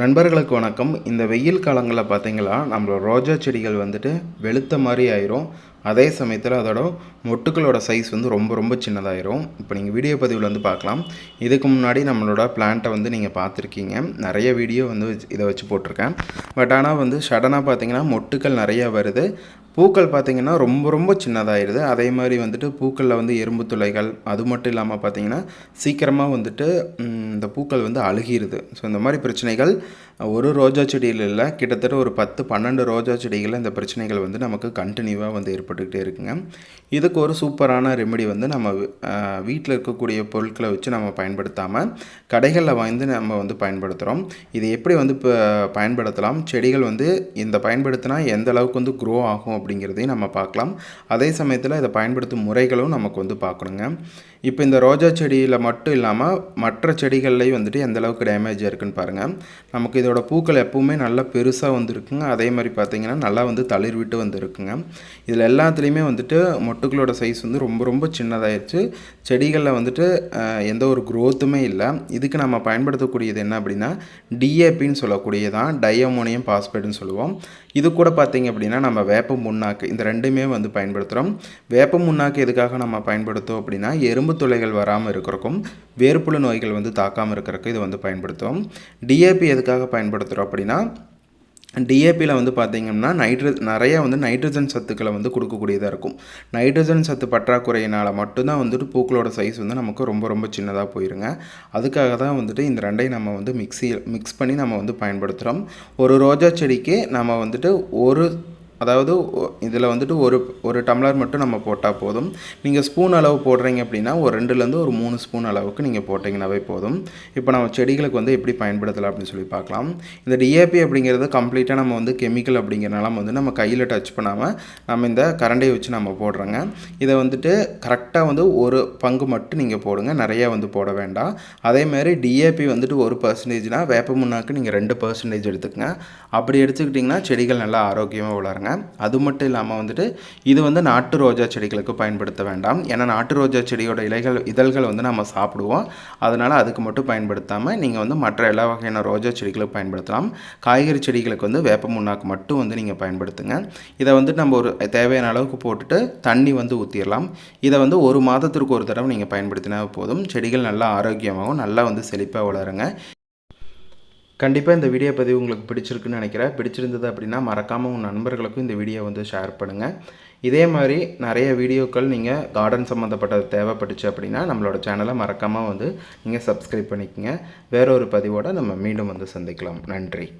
நண்பர்களுக்கு வணக்கம். இந்த வெயில் காலங்களில் பார்த்தீங்களா நம்மளோட ரோஜா செடிகள் வந்துட்டு வெளுத்த மாதிரி ஆயிரும். அதே சமயத்தில் அதோட மொட்டுக்களோட சைஸ் வந்து ரொம்ப ரொம்ப சின்னதாயிரும். இப்போ நீங்கள் வீடியோ பதிவில் வந்து பார்க்கலாம். இதுக்கு முன்னாடி நம்மளோட பிளான்ட்டை வந்து நீங்கள் பார்த்துருக்கீங்க. நிறைய வீடியோ வந்து வச்சு- இதை வச்சு போட்டிருக்கேன். பட் ஆனால் வந்து சடனாக பார்த்தீங்கன்னா மொட்டுக்கள் நிறைய வருது. பூக்கள் பார்த்திங்கன்னா ரொம்ப ரொம்ப சின்னதாகிடுது அதே மாதிரி வந்துட்டு பூக்களில் வந்து எறும்பு துளைகள் அது மட்டும் இல்லாமல் பார்த்தீங்கன்னா சீக்கிரமாக வந்துட்டு இந்த பூக்கள் வந்து அழுகிருது. ஸோ இந்த மாதிரி பிரச்சனைகள் ஒரு ரோஜா செடியில் இல்லை கிட்டத்தட்ட ஒரு பத்து பன்னெண்டு ரோஜா செடிகளில் இந்த பிரச்சனைகள் வந்து நமக்கு கண்டினியூவாக வந்து ஏற்பட்டுக்கிட்டே இருக்குங்க. இதுக்கு ஒரு சூப்பரான ரெமெடி வந்து நம்ம வீட்டில் இருக்கக்கூடிய பொருட்களை வச்சு நம்ம பயன்படுத்தாமல் கடைகளில் வந்து நம்ம வந்து பயன்படுத்துகிறோம் இது எப்படி வந்து இப்போ பயன்படுத்தலாம்? செடிகள் வந்து இந்த பயன்படுத்தினா எந்த அளவுக்கு வந்து க்ரோ ஆகும் அப்படிங்கிறதையும் நம்ம பார்க்கலாம். அதே சமயத்தில் இதை பயன்படுத்தும் முறைகளும் நமக்கு வந்து பார்க்கணுங்க. இப்போ இந்த ரோஜா செடியில் மட்டும் இல்லாமல் மற்ற செடிகள்லேயும் வந்துட்டு எந்த அளவுக்கு டேமேஜ் இருக்குன்னு பாருங்கள் நமக்கு இதோட பூக்கள் எப்பவுமே நல்லா பெருசாக வந்துருக்குங்க. அதே மாதிரி பார்த்தீங்கன்னா நல்லா வந்து தளிர் விட்டு வந்துருக்குங்க. இதில் எல்லாத்துலேயுமே வந்துட்டு மொட்டுக்களோட சைஸ் வந்து ரொம்ப ரொம்ப சின்னதாகிடுச்சு செடிகளில் வந்துட்டு எந்த ஒரு க்ரோத்துமே இல்லை. இதுக்கு நம்ம பயன்படுத்தக்கூடியது என்ன அப்படின்னா டிஏபின்னு சொல்லக்கூடியதான் டையமோனியம் பாஸ்பேட்னு சொல்லுவோம். இது கூட பார்த்திங்க அப்படின்னா நம்ம வேப்ப முன்னாக்கு இந்த ரெண்டுமே வந்து பயன்படுத்துகிறோம் வேப்ப முன்னாக்கு எதுக்காக நம்ம பயன்படுத்தோம் அப்படின்னா எறும்பு துளைகள் வராமல் இருக்கிறக்கும் வேர்ப்புழு நோய்கள் வந்து தாக்காமல் இருக்கிறக்கு இது வந்து பயன்படுத்துவோம் டிஏபி எதுக்காக பயன்படுத்துகிறோம் அப்படின்னா டிஏபியில் வந்து பார்த்திங்கன்னா நைட்ர நிறைய வந்து நைட்ரஜன் சத்துக்களை வந்து கொடுக்கக்கூடியதாக இருக்கும். நைட்ரஜன் சத்து பற்றாக்குறையினால் மட்டும்தான் வந்துட்டு பூக்களோட சைஸ் வந்து நமக்கு ரொம்ப ரொம்ப சின்னதாக போயிருங்க. அதுக்காக தான் வந்துட்டு இந்த ரெண்டையும் நம்ம வந்து மிக்ஸியில் மிக்ஸ் பண்ணி நம்ம வந்து பயன்படுத்துகிறோம் ஒரு ரோஜா செடிக்கு நம்ம வந்துட்டு ஒரு அதாவது இதில் வந்துட்டு ஒரு ஒரு டம்ளர் மட்டும் நம்ம போட்டால் போதும். நீங்கள் ஸ்பூன் அளவு போடுறீங்க அப்படின்னா ஒரு ரெண்டுலேருந்து ஒரு மூணு ஸ்பூன் அளவுக்கு நீங்கள் போட்டிங்கனாவே போதும். இப்போ நம்ம செடிகளுக்கு வந்து எப்படி பயன்படுத்தலாம் அப்படின்னு சொல்லி பார்க்கலாம். இந்த டிஏபி அப்படிங்கிறது கம்ப்ளீட்டாக நம்ம வந்து கெமிக்கல் அப்படிங்கிறனால வந்து நம்ம கையில் டச் பண்ணாமல் நம்ம இந்த கரண்டையை வச்சு நம்ம போடுறோங்க. இதை வந்துட்டு கரெக்டாக வந்து ஒரு பங்கு மட்டும் நீங்கள் போடுங்க. நிறையா வந்து போட வேண்டாம். அதேமாதிரி டிஏபி வந்துட்டு ஒரு பர்சன்டேஜ்னால் வேப்ப முன்னாக்கு நீங்கள் ரெண்டு பர்சன்டேஜ் எடுத்துக்கங்க. அப்படி எடுத்துக்கிட்டிங்கன்னா செடிகள் நல்லா ஆரோக்கியமாக வளருங்க. அது மட்டும் இல்லாமல் வந்துட்டு இது வந்து நாட்டு ரோஜா செடிகளுக்கு பயன்படுத்த வேண்டாம். ஏன்னா நாட்டு ரோஜா செடியோட இலைகள் இதழ்கள் வந்து நம்ம சாப்பிடுவோம். அதனால் அதுக்கு மட்டும் பயன்படுத்தாமல் நீங்கள் வந்து மற்ற எல்லா வகையான ரோஜா செடிகளுக்கு பயன்படுத்தலாம். காய்கறி செடிகளுக்கு வந்து வேப்ப முன்னாக்கு மட்டும் வந்து நீங்கள் பயன்படுத்துங்க. இதை வந்து நம்ம ஒரு தேவையான அளவுக்கு போட்டுட்டு தண்ணி வந்து ஊற்றிடலாம் இதை வந்து ஒரு மாதத்திற்கு ஒரு தடவை நீங்கள் பயன்படுத்தினா போதும். செடிகள் நல்லா ஆரோக்கியமாகவும் நல்லா வந்து செழிப்பாக வளருங்க. கண்டிப்பாக இந்த வீடியோ பதிவு உங்களுக்கு பிடிச்சிருக்குன்னு நினைக்கிறேன். பிடிச்சிருந்தது அப்படின்னா மறக்காமல் உங்கள் நண்பர்களுக்கும் இந்த வீடியோ வந்து ஷேர் பண்ணுங்கள் இதே மாதிரி நிறைய வீடியோக்கள் நீங்கள் கார்டன் சம்மந்தப்பட்டது தேவைப்பட்டுச்சு அப்படின்னா நம்மளோட சேனலை மறக்காமல் வந்து நீங்கள் சப்ஸ்கிரைப் பண்ணிக்கோங்க. வேற ஒரு பதிவோடு நம்ம மீண்டும் வந்து சந்திக்கலாம். நன்றி.